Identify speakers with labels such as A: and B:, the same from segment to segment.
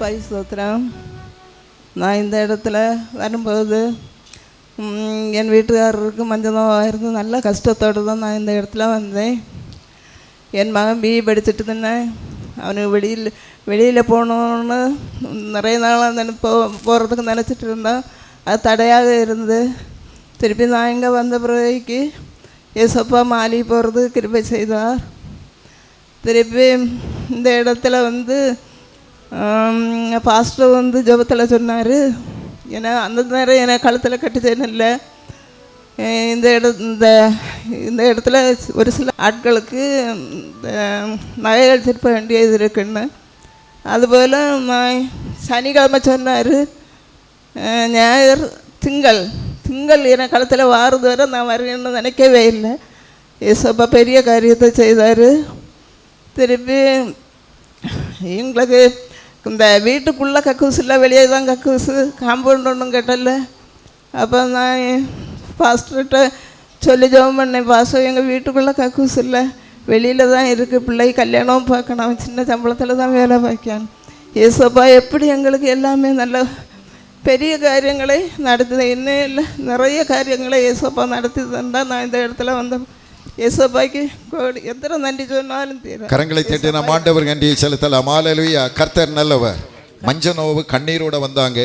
A: பரிசுத்திரம் நான் இந்த இடத்துல வரும்போது என் வீட்டுக்காரருக்கு மஞ்சள் இருந்து நல்ல கஷ்டத்தோடு தான் நான் இந்த இடத்துல வந்தேன். என் மகன் பிஇ படிச்சுட்டு தானே. அவனுக்கு வெளியில் வெளியில் போகணுன்னு நிறைய நாளாக நினை போ போகிறதுக்கு நினச்சிட்டு இருந்தான். அது தடையாக இருந்து திருப்பி நான் இங்கே வந்த பிறகு ஏசப்பா மாலி போகிறது கிருபை செய்தார். திருப்பி இந்த இடத்துல வந்து பாஸ்டர் வந்து ஜபத்தில் சொன்னார். ஏன்னா அந்த நேரம் என்னை கழுத்தில் கட்டுச்சேன்னு இல்லை. இந்த இட இந்த இந்த இடத்துல ஒரு சில ஆட்களுக்கு இந்த நகைகள் திருப்ப வேண்டியது இருக்குன்னு. அதுபோல் நான் சனிக்கிழமை சொன்னார். ஞாயிறு திங்கள் திங்கள் என களத்தில் வாரது வரை நான் வருவேன்னு நினைக்கவே இல்லை. ஏசப்பா பெரிய காரியத்தை செய்தார். திருப்பி எங்களுக்கு இந்த வீட்டுக்குள்ளே கக்கூசு இல்லை வெளியே தான் கக்கூசு காம்பவுண்ட் ஒன்றும் கட்டல. அப்போ நான் பாஸ்டர்கிட்ட சொல்லி ஜோம் பண்ணேன் பாஸ்டர் எங்கள் வீட்டுக்குள்ளே கக்கூசு இல்லை. வெளியில் தான் இருக்குது பிள்ளை கல்யாணம் பார்க்கணும். சின்ன சம்பளத்தில் தான் வேலை பார்க்கணும். ஏசப்பா எப்படி எங்களுக்கு எல்லாமே நல்ல பெரிய காரியங்களை நடத்தி இன்னும் இல்லை. நிறைய காரியங்களை ஏசப்பா நடத்தி தந்தால் நான் இந்த இடத்துல வந்தேன் ஏசப்பாய்க்கு எத்தனை நன்றி சொன்னாலும் தீரும்
B: கரங்களை தட்டி நாம் ஆண்டவர் நன்றியை செலுத்தலாம். ஆலலுயா கர்த்தர் நல்லவர். மஞ்ச நோவு கண்ணீரோட வந்தாங்க.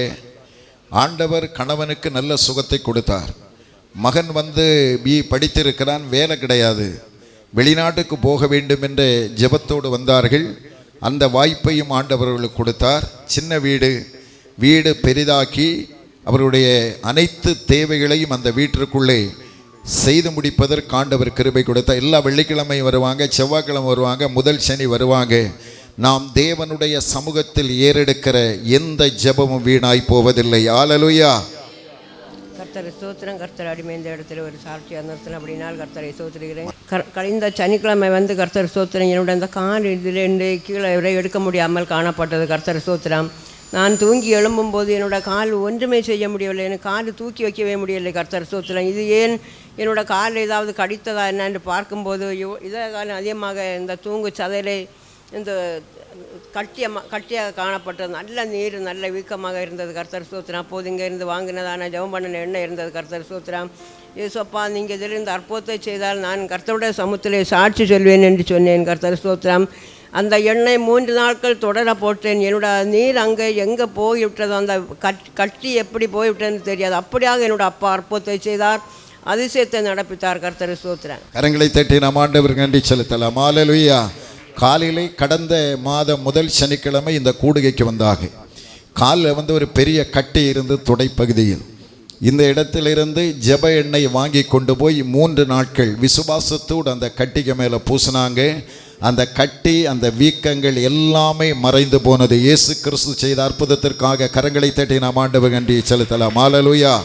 B: ஆண்டவர் கணவனுக்கு நல்ல சுகத்தை கொடுத்தார். மகன் வந்து பி படித்திருக்கிறான். வேலை கிடையாது. வெளிநாட்டுக்கு போக வேண்டும் என்ற ஜெபத்தோடு வந்தார்கள். அந்த வாய்ப்பையும் ஆண்டவர்களுக்கு கொடுத்தார். சின்ன வீடு. வீடு பெரிதாக்கி அவருடைய அனைத்து தேவைகளையும் அந்த வீட்டிற்குள்ளே செய்து முடிப்பதற்கு ஆண்டவர் கிருபை கொடுத்த எல்லா வெள்ளிக்கிழமை வருவாங்க செவ்வாய்க்கிழமை வருவாங்க முதல் சனி வருவாங்க. நாம் தேவனுடைய சமூகத்தில் ஏறெடுக்கிற எந்த ஜெபமும் வீணாய் போவதில்லை. ஆலலுயா
C: கர்த்தரை சோத்திரம் கர்த்தர் அடிமை இந்த இடத்துல ஒரு சாட்சியாக நிறுத்தின அப்படினால் கர்த்தரை சோத்திருக்கிறேன் கழிந்த சனிக்கிழமை வந்து கர்த்தர் சோத்திரம் என்னோட அந்த கார் இதிலேருந்து கீழே இவரை எடுக்க முடியாமல் காணப்பட்டது. கர்த்தர் சோத்திரம் நான் தூங்கி எழும்பும்போது என்னோட கால் ஒன்றுமே செய்ய முடியவில்லை. எனக்கு கால் தூக்கி வைக்கவே முடியலை கர்த்தர் சோத்திரம் இது ஏன் என்னோடய கால் ஏதாவது கடித்ததா என்னன்னு பார்க்கும்போது யோ- இதே காலம் அதிகமாக இந்த தூங்கு சதையிலே இந்த கட்டியமாக கட்டியாக காணப்பட்டது. நல்ல நீர் நல்ல வீக்கமாக இருந்தது கர்த்தர் சூத்திரம் அப்போது இங்கே இருந்து வாங்கினதான ஜெபம் பண்ணின எண்ணெய் இருந்தது கர்த்தர் சூத்திரம் ஏசப்பா நீங்கள் இதிலிருந்து அற்புதத்தை செய்தால் நான் கர்த்தருடைய சமூகத்திலே சாட்சி சொல்வேன் என்று சொன்னேன் கர்த்தர் சூத்திரம் அந்த எண்ணெய் மூன்று நாட்கள் தொடர போட்டேன் என்னோட நீர் அங்கே எங்கே போய்விட்டதோ அந்த கட் கட்டி எப்படி போய்விட்டதுன்னு தெரியாது. அப்படியாக என்னோட அப்பா அற்புதத்தை செய்தார். அதிசயத்தை நடப்பித்தார் கர்த்தர் சூத்திரம்
B: கரங்களை தட்டி நாம் ஆண்டவர் நன்றி செலுத்தலாம். ஆலலுயா காலையிலே கடந்த மாதம் முதல் சனிக்கிழமை இந்த கூடுகைக்கு வந்தாக. காலில் வந்து ஒரு பெரிய கட்டி இருந்து துடைப்பகுதியில். இந்த இடத்திலிருந்து ஜெப எண்ணெய் வாங்கி கொண்டு போய் மூன்று நாட்கள் விசுவாசத்தோடு அந்த கட்டிக்கு மேலே பூசினாங்க. அந்த கட்டி அந்த வீக்கங்கள் எல்லாமே மறைந்து போனது. இயேசு கிறிஸ்து செய்த அற்புதத்திற்காக கரங்களை தட்டி நாம் ஆண்டவர் நன்றி செலுத்தலாம். ஆலலுயா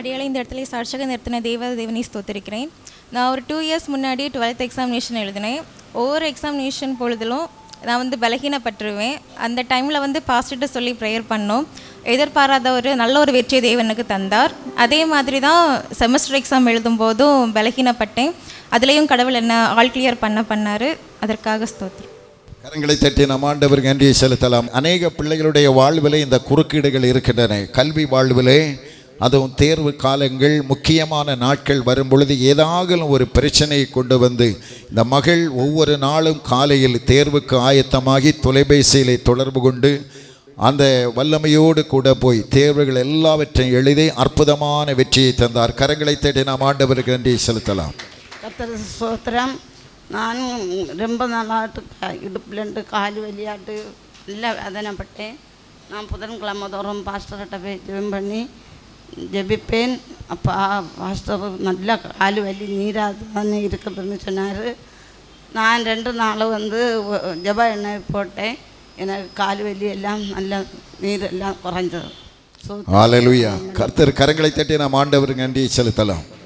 D: அடியாளை இந்த இடத்துல சாட்சியாக நிறுத்தின தேவ தேவனை ஸ்தோத்திருக்கிறேன். நான் ஒரு டூ இயர்ஸ் முன்னாடி டுவெல்த் எக்ஸாமினேஷன் எழுதினேன். ஒவ்வொரு எக்ஸாமினேஷன் பொழுதிலும் நான் வந்து பலகீனப்பட்டுருவேன். அந்த டைமில் வந்து பாஸ்டர்கிட்ட சொல்லி ப்ரேயர் பண்ணோம். எதிர்பாராத ஒரு நல்ல ஒரு வெற்றியை தேவனுக்கு தந்தார். அதே மாதிரி தான் செமஸ்டர் எக்ஸாம் எழுதும் போதும் பலகீனப்பட்டேன். அதுலேயும் கடவுள் என்ன ஆல் கிளியர் பண்ண பண்ணார். அதற்காக ஸ்தோத்திரம்.
B: கரங்களை தட்டி நம் ஆண்டவர் நன்றியை செலுத்தலாம். அநேக பிள்ளைகளுடைய வாழ்விலே இந்த குறுக்கீடுகள் இருக்கின்றன. கல்வி வாழ்விலே அதுவும் தேர்வு காலங்கள் முக்கியமான நாட்கள் வரும் பொழுது ஏதாகலும் ஒரு பிரச்சனையை கொண்டு வந்து இந்த மகள் ஒவ்வொரு நாளும் காலையில் தேர்வுக்கு ஆயத்தமாகி தொலைபேசியிலே தொடர்பு கொண்டு அந்த வல்லமையோடு கூட போய் தேர்வுகள் எல்லாவற்றையும் எழுதி அற்புதமான வெற்றியை தந்தார். கரங்களை தேடி நாம் ஆண்டவருக்கு நன்றி செலுத்தலாம்.
E: கத்தர் ஸ்தோத்திரம். நான் ரொம்ப நாளாட்டு க- இடுப்புலண்டு கால் வலியாட்டு நல்லா வேதனைப்பட்டேன். நான் புதன்கிழமை தோறும் பாஸ்டர்கிட்ட போய் ஜெபம் பண்ணி ஜெபிப்பேன். அப்பா பாஸ்டர் நல்ல கால் வலி நீராக தானே இருக்குதுன்னு சொன்னார். நான் ரெண்டு நாள் வந்து ஜப எண்ணெய் போட்டேன். எனக்கு கால் வலி எல்லாம் நல்ல நீர் எல்லாம் குறைஞ்சது. சோ
B: கர்த்தர் கரங்களை தட்டி நாம் ஆண்டவருக்கு நன்றியை செலுத்தலாம்.